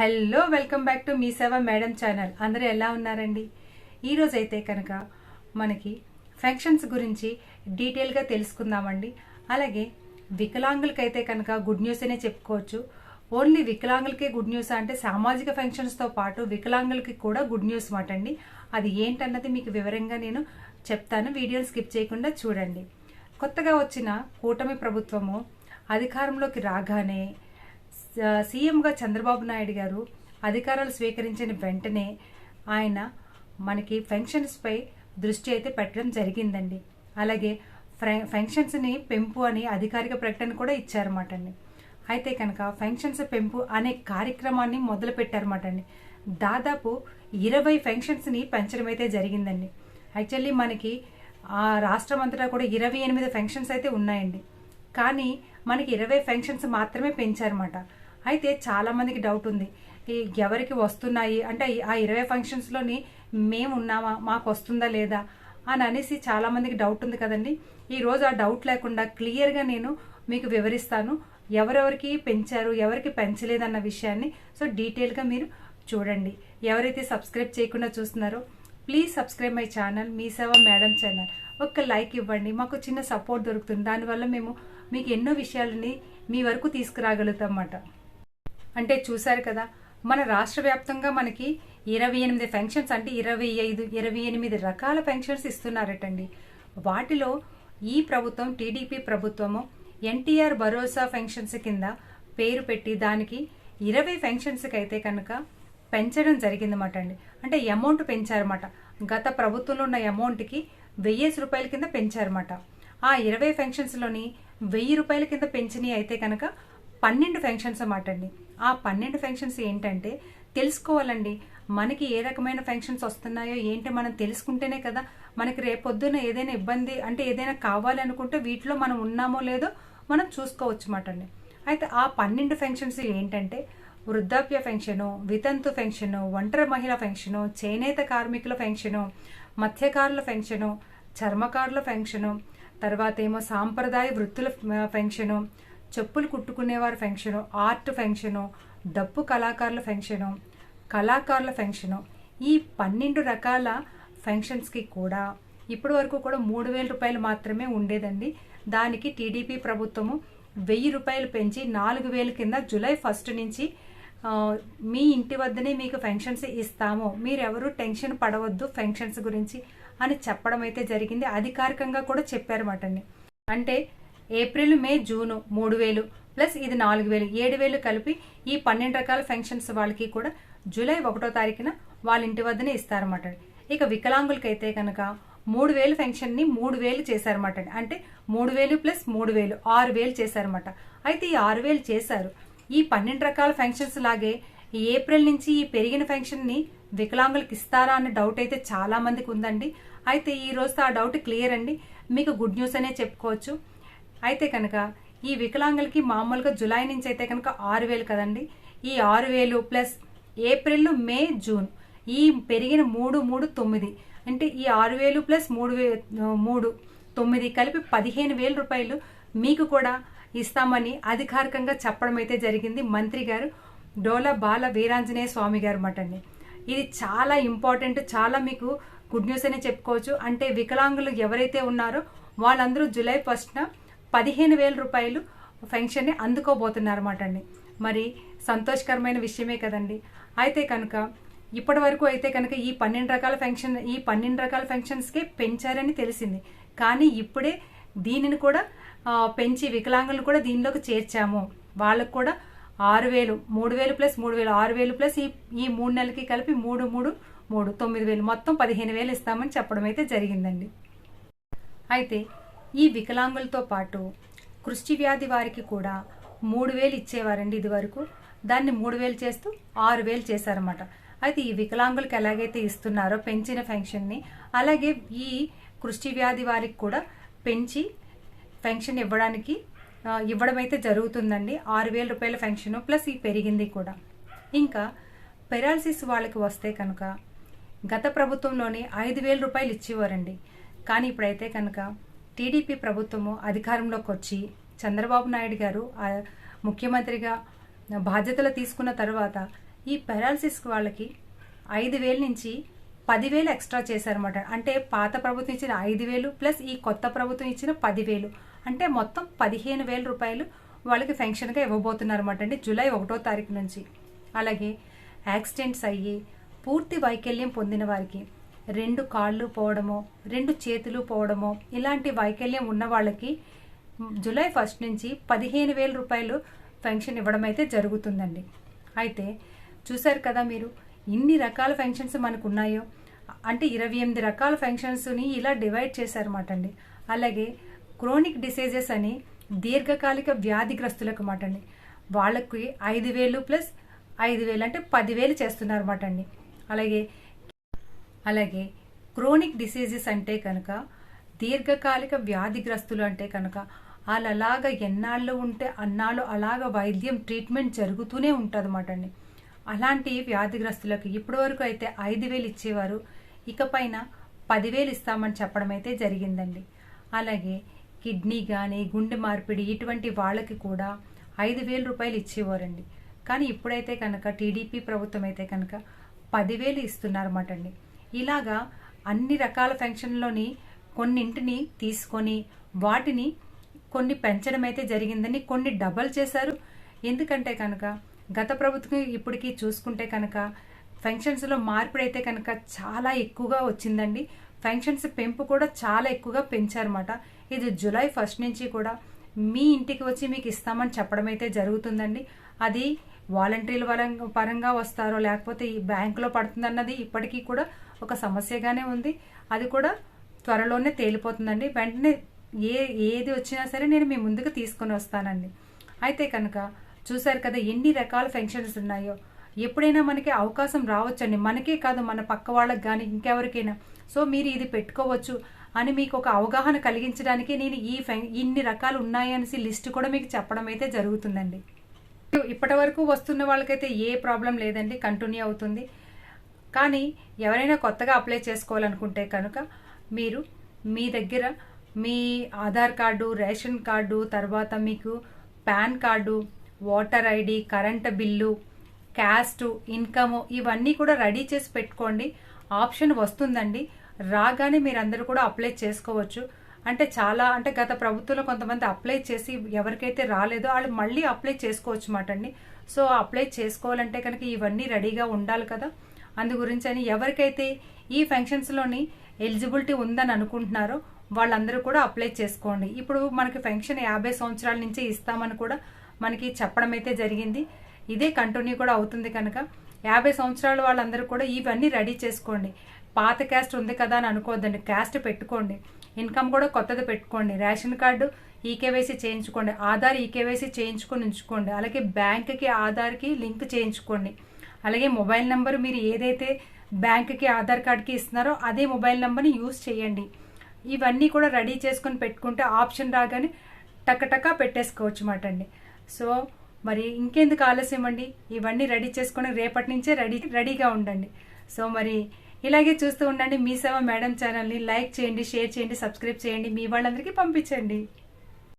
Hello welcome back to Mee Seva madam channel. అందరూ ఎలా ఉన్నారండి? ఈరోజు అయితే కనుక మనకి ఫంక్షన్స్ గురించి డీటెయిల్గా తెలుసుకుందామండి. అలాగే వికలాంగులకైతే కనుక గుడ్ న్యూస్ అనే చెప్పుకోవచ్చు. ఓన్లీ వికలాంగులకే గుడ్ న్యూస్ అంటే సామాజిక ఫంక్షన్స్తో పాటు వికలాంగులకి కూడా గుడ్ న్యూస్ మాట అండి అది ఏంటన్నది మీకు వివరంగా నేను చెప్తాను. వీడియోని స్కిప్ చేయకుండా చూడండి. కొత్తగా వచ్చిన కూటమి ప్రభుత్వము అధికారంలోకి రాగానే సీఎంగా చంద్రబాబు నాయుడు గారు అధికారాలు స్వీకరించిన వెంటనే ఆయన మనకి పెన్షన్స్పై దృష్టి అయితే పెట్టడం జరిగిందండి. అలాగే పెన్షన్స్ని పెంపు అని అధికారిక ప్రకటన కూడా ఇచ్చారన్నమాట అండి అయితే కనుక పెన్షన్స్ పెంపు అనే కార్యక్రమాన్ని మొదలు పెట్టారన్నమాట అండి దాదాపు ఇరవై పెన్షన్స్ని పెంచడం అయితే జరిగిందండి. యాక్చువల్లీ మనకి ఆ రాష్ట్రం అంతటా కూడా ఇరవై ఎనిమిది పెన్షన్స్ అయితే ఉన్నాయండి. కానీ మనకి ఇరవై ఫంక్షన్స్ మాత్రమే పెంచారన్నమాట. అయితే చాలామందికి డౌట్ ఉంది. ఈ ఎవరికి వస్తున్నాయి? అంటే ఆ ఇరవై ఫంక్షన్స్లోని మేము ఉన్నామా? మాకు వస్తుందా లేదా? అని అనేసి చాలామందికి డౌట్ ఉంది కదండి. ఈరోజు ఆ డౌట్ లేకుండా క్లియర్గా నేను మీకు వివరిస్తాను. ఎవరెవరికి పెంచారు? ఎవరికి పెంచలేదన్న విషయాన్ని సో డీటెయిల్గా మీరు చూడండి. ఎవరైతే సబ్స్క్రైబ్ చేయకుండా చూస్తున్నారో please subscribe my channel Mee Seva madam channel ఒక్క లైక్ ఇవ్వండి. మాకు చిన్న సపోర్ట్ దొరుకుతుంది. దానివల్ల మేము మీకు ఎన్నో విషయాలని మీ వరకు తీసుకురాగలుగుతాం అన్నమాట. అంటే చూశారు కదా మన రాష్ట్ర వ్యాప్తంగా మనకి ఇరవై ఎనిమిది పెన్షన్స్ అంటే ఇరవై ఐదు ఇరవై ఎనిమిది రకాల ఫంక్షన్స్ ఇస్తున్నారటండి. వాటిలో ఈ ప్రభుత్వం టీడీపీ ప్రభుత్వము ఎన్టీఆర్ భరోసా పెన్షన్స్ కింద పేరు పెట్టి దానికి ఇరవై పెన్షన్స్కి అయితే కనుక పెంచడం జరిగిందన్నమాట అండి అంటే అమౌంట్ పెంచారన్నమాట. గత ప్రభుత్వంలో ఉన్న అమౌంట్కి వెయ్యేసి రూపాయల కింద పెంచారన్నమాట. ఆ ఇరవై పెన్షన్స్లోని వెయ్యి రూపాయల కింద పెంచినవి అయితే కనుక పన్నెండు పెన్షన్స్ అన్నమాట అండి ఆ పన్నెండు ఫంక్షన్స్ ఏంటంటే తెలుసుకోవాలండి. మనకి ఏ రకమైన ఫంక్షన్స్ వస్తున్నాయో ఏంటి మనం తెలుసుకుంటేనే కదా మనకి రేపొద్దున ఏదైనా ఇబ్బంది అంటే ఏదైనా కావాలి అనుకుంటే వీటిలో మనం ఉన్నామో లేదో మనం చూసుకోవచ్చు అన్నమాట అండి అయితే ఆ పన్నెండు ఫంక్షన్స్ ఏంటంటే వృద్ధాప్య ఫెన్షను వితంతు ఫెన్షను ఒంటరి మహిళ ఫెన్షను చేనేత కార్మికుల ఫెన్షను మత్స్యకారుల ఫెన్షను చర్మకారుల ఫెన్షను తర్వాత ఏమో సాంప్రదాయ వృత్తుల ఫెన్షను చెప్పులు కుట్టుకునేవారి ఫంక్షను ఆర్ట్ ఫంక్షను డప్పు కళాకారుల ఫంక్షను కళాకారుల ఫంక్షను. ఈ పన్నెండు రకాల ఫంక్షన్స్కి కూడా ఇప్పటి వరకు కూడా మూడు వేల రూపాయలు మాత్రమే ఉండేదండి. దానికి టీడీపీ ప్రభుత్వము వెయ్యి రూపాయలు పెంచి నాలుగు వేల కింద జూలై ఫస్ట్ నుంచి మీ ఇంటి వద్దనే మీకు ఫంక్షన్స్ ఇస్తాము. మీరెవరు టెన్షన్ పడవద్దు ఫంక్షన్స్ గురించి అని చెప్పడం అయితే జరిగింది. అధికారికంగా కూడా చెప్పారన్నమాట అండి అంటే ఏప్రిల్ మే జూను మూడు వేలు ప్లస్ ఇది నాలుగు వేలు ఏడు వేలు కలిపి ఈ పన్నెండు రకాల ఫంక్షన్స్ వాళ్ళకి కూడా జూలై ఒకటో తారీఖున వాళ్ళ ఇంటి వద్దనే ఇస్తారన్నమాట ఇక వికలాంగులకైతే కనుక మూడు వేలు ఫంక్షన్ని మూడు వేలు చేశారన్నమాట అంటే మూడు వేలు ప్లస్ మూడు వేలు ఆరు వేలు చేశారన్నమాట. అయితే ఈ ఆరు వేలు చేశారు. ఈ పన్నెండు రకాల ఫంక్షన్స్ లాగే ఏప్రిల్ నుంచి ఈ పెరిగిన ఫంక్షన్ని వికలాంగులకు ఇస్తారా అనే డౌట్ అయితే చాలా మందికి ఉందండి. అయితే ఈ రోజు ఆ డౌట్ క్లియర్ అండి. మీకు గుడ్ న్యూస్ అనే చెప్పుకోవచ్చు. అయితే కనుక ఈ వికలాంగులకి మామూలుగా జులై నుంచి అయితే కనుక ఆరు వేలు కదండి. ఈ ఆరు వేలు ప్లస్ ఏప్రిల్ మే జూన్ ఈ పెరిగిన మూడు మూడు తొమ్మిది. అంటే ఈ ఆరు వేలు ప్లస్ మూడు వే మూడు తొమ్మిది కలిపి పదిహేను వేల రూపాయలు మీకు కూడా ఇస్తామని అధికారికంగా చెప్పడం అయితే జరిగింది మంత్రి గారు డోలా బాల వీరాంజనేయ స్వామి గారు మటండి ఇది చాలా ఇంపార్టెంట్ చాలా మీకు గుడ్ న్యూస్ అనే చెప్పుకోవచ్చు. అంటే వికలాంగులు ఎవరైతే ఉన్నారో వాళ్ళందరూ జూలై ఫస్ట్న పదిహేను వేల రూపాయలు పెన్షన్ని అందుకోబోతున్నారన్నమాట అండి మరి సంతోషకరమైన విషయమే కదండి. అయితే కనుక ఇప్పటి వరకు అయితే కనుక ఈ పన్నెండు రకాల ఫంక్షన్ ఈ పన్నెండు రకాల ఫంక్షన్స్కే పెంచారని తెలిసింది. కానీ ఇప్పుడే దీనిని కూడా పెంచి వికలాంగులను కూడా దీనిలోకి చేర్చాము. వాళ్ళకు కూడా ఆరు వేలు మూడు వేలు ప్లస్ మూడు వేలు ఆరు వేలు ప్లస్ ఈ ఈ మూడు నెలలకి కలిపి మూడు మూడు మూడు తొమ్మిది వేలు. మొత్తం పదిహేను వేలు ఇస్తామని చెప్పడం అయితే జరిగిందండి. అయితే ఈ వికలాంగులతో పాటు కృష్టి వ్యాధి వారికి కూడా మూడు వేలు ఇచ్చేవారండి ఇది వరకు దాన్ని మూడు వేలు చేస్తూ ఆరు వేలు చేశారన్నమాట. అయితే ఈ వికలాంగులకు ఎలాగైతే ఇస్తున్నారో పెంచిన ఫంక్షన్ని అలాగే ఈ కృష్టి వ్యాధి వారికి కూడా పెంచి పెన్షన్ ఇవ్వడానికి ఇవ్వడం అయితే జరుగుతుందండి. ఆరు వేల రూపాయల పెన్షన్ ప్లస్ ఈ పెరిగింది కూడా. ఇంకా పెరాలసిస్ వాళ్ళకి వస్తే కనుక గత ప్రభుత్వంలోనే ఐదు వేల రూపాయలు ఇచ్చేవారండి. కానీ ఇప్పుడైతే కనుక టీడీపీ ప్రభుత్వము అధికారంలోకి వచ్చి చంద్రబాబు నాయుడు గారు ముఖ్యమంత్రిగా బాధ్యతలు తీసుకున్న తర్వాత ఈ పెరాలసిస్ వాళ్ళకి ఐదు వేల నుంచి పదివేలు ఎక్స్ట్రా చేశారన్నమాట. అంటే పాత ప్రభుత్వం ఇచ్చిన ఐదు వేలు ప్లస్ ఈ కొత్త ప్రభుత్వం ఇచ్చిన పదివేలు అంటే మొత్తం పదిహేను వేల రూపాయలు వాళ్ళకి ఫెన్షన్గా ఇవ్వబోతున్నారన్నమాట. అండి జూలై ఒకటో తారీఖు నుంచి. అలాగే యాక్సిడెంట్స్ అయ్యి పూర్తి వైకల్యం పొందిన వారికి రెండు కాళ్ళు పోవడమో రెండు చేతులు పోవడమో ఇలాంటి వైకల్యం ఉన్న వాళ్ళకి జూలై ఫస్ట్ నుంచి పదిహేను వేల రూపాయలు పెన్షన్ ఇవ్వడం అయితే జరుగుతుందండి. అయితే చూశారు కదా మీరు ఇన్ని రకాల ఫంక్షన్స్ మనకు ఉన్నాయో అంటే ఇరవై ఎనిమిది రకాల ఫంక్షన్స్ని ఇలా డివైడ్ చేశారన్నమాట అండి. అలాగే క్రోనిక్ డిసీజెస్ అని దీర్ఘకాలిక వ్యాధిగ్రస్తులకు మాట అండి. వాళ్ళకి ఐదు వేలు ప్లస్ ఐదు వేలు అంటే పదివేలు చేస్తున్నారన్నమాట అండి. అలాగే అలాగే క్రోనిక్ డిసీజెస్ అంటే కనుక దీర్ఘకాలిక వ్యాధిగ్రస్తులు అంటే కనుక వాళ్ళు అలాగ ఎన్నాళ్ళు ఉంటే అన్నాళ్ళు అలాగ వైద్యం ట్రీట్మెంట్ జరుగుతూనే ఉంటుందన్నమాట అండి. అలాంటి వ్యాధిగ్రస్తులకు ఇప్పటివరకు అయితే ఐదు వేలు ఇచ్చేవారు. ఇకపైన పదివేలు ఇస్తామని చెప్పడం అయితే జరిగిందండి. అలాగే కిడ్నీ కానీ గుండె మార్పిడి ఇటువంటి వాళ్ళకి కూడా ఐదు వేల రూపాయలు ఇచ్చేవారండి. కానీ ఇప్పుడైతే కనుక టీడీపీ ప్రభుత్వం అయితే కనుక పదివేలు ఇస్తున్నారన్నమాట అండి. ఇలాగా అన్ని రకాల ఫంక్షన్లోని కొన్నింటిని తీసుకొని వాటిని కొన్ని పెంచడం అయితే జరిగిందని కొన్ని డబల్ చేశారు. ఎందుకంటే కనుక గత ప్రభుత్వం ఇప్పటికీ చూసుకుంటే కనుక ఫంక్షన్స్లో మార్పిడి అయితే కనుక చాలా ఎక్కువగా వచ్చిందండి. ఫంక్షన్స్ పెంపు కూడా చాలా ఎక్కువగా పెంచారన్నమాట. ఇది జూలై ఫస్ట్ నుంచి కూడా మీ ఇంటికి వచ్చి మీకు ఇస్తామని చెప్పడం అయితే జరుగుతుందండి. అది వాలంటీర్ల పరంగా పరంగా వస్తారో లేకపోతే ఈ బ్యాంకులో పడుతుందన్నది ఇప్పటికీ కూడా ఒక సమస్యగానే ఉంది. అది కూడా త్వరలోనే తేలిపోతుందండి. వెంటనే ఏ ఏది వచ్చినా సరే నేను మీ ముందుకు తీసుకొని వస్తానండి. అయితే కనుక చూశారు కదా ఎన్ని రకాల ఫంక్షన్స్ ఉన్నాయో. ఎప్పుడైనా మనకి అవకాశం రావచ్చండి. మనకే కాదు మన పక్క వాళ్ళకి కానీ ఇంకెవరికైనా. సో మీరు ఇది పెట్టుకోవచ్చు అని మీకు ఒక అవగాహన కలిగించడానికి నేను ఈ ఇన్ని రకాలు ఉన్నాయనేసి లిస్ట్ కూడా మీకు చెప్పడం అయితే జరుగుతుందండి. ఇప్పటి వరకు వస్తున్న వాళ్ళకైతే ఏ ప్రాబ్లం లేదండి కంటిన్యూ అవుతుంది. కానీ ఎవరైనా కొత్తగా అప్లై చేసుకోవాలనుకుంటే కనుక మీరు మీ దగ్గర మీ ఆధార్ కార్డు రేషన్ కార్డు తర్వాత మీకు PAN card water ID current bill caste income ఇవన్నీ కూడా రెడీ చేసి పెట్టుకోండి. ఆప్షన్ వస్తుందండి. రాగానే మీరందరూ కూడా అప్లై చేసుకోవచ్చు. అంటే చాలా అంటే గత ప్రభుత్వంలో కొంతమంది అప్లై చేసి ఎవరికైతే రాలేదో వాళ్ళు మళ్ళీ అప్లై చేసుకోవచ్చు మాట అండి. సో అప్లై చేసుకోవాలంటే కనుక ఇవన్నీ రెడీగా ఉండాలి కదా. అందు గురించి అని ఎవరికైతే ఈ ఫంక్షన్స్లోని ఎలిజిబిలిటీ ఉందని అనుకుంటున్నారో వాళ్ళందరూ కూడా అప్లై చేసుకోండి. ఇప్పుడు మనకి ఫంక్షన్ యాభై సంవత్సరాల నుంచి ఇస్తామని కూడా మనకి చెప్పడం అయితే జరిగింది. ఇదే కంటిన్యూ కూడా అవుతుంది కనుక యాభై సంవత్సరాల వాళ్ళందరూ కూడా ఇవన్నీ రెడీ చేసుకోండి. పాత క్యాస్ట్ ఉంది కదా అని అనుకోవద్దండి. క్యాస్ట్ పెట్టుకోండి. ఇన్కమ్ కూడా కొత్తది పెట్టుకోండి. రేషన్ కార్డు ఈకేవైసీ చేయించుకోండి. ఆధార్ ఈకేవైసీ చేయించుకొని ఉంచుకోండి. అలాగే బ్యాంక్కి ఆధార్కి లింక్ చేయించుకోండి. అలాగే మొబైల్ నెంబర్ మీరు ఏదైతే బ్యాంక్కి ఆధార్ కార్డ్కి ఇస్తున్నారో అదే మొబైల్ నెంబర్ని యూస్ చేయండి. ఇవన్నీ కూడా రెడీ చేసుకొని పెట్టుకుంటే ఆప్షన్ రాగానే టకటకా పెట్టేసుకోవచ్చు మాట అండి. సో మరి ఇంకెందుకు ఆలస్యం అండి? ఇవన్నీ రెడీ చేసుకొని రేపటి నుంచే రెడీ రెడీగా ఉండండి. సో మరి ఇలాగే చూస్తూ ఉండండి. మీ సేవ మేడం ఛానల్ని లైక్ చేయండి షేర్ చేయండి సబ్స్క్రైబ్ చేయండి. మీ వాళ్ళందరికీ పంపించండి.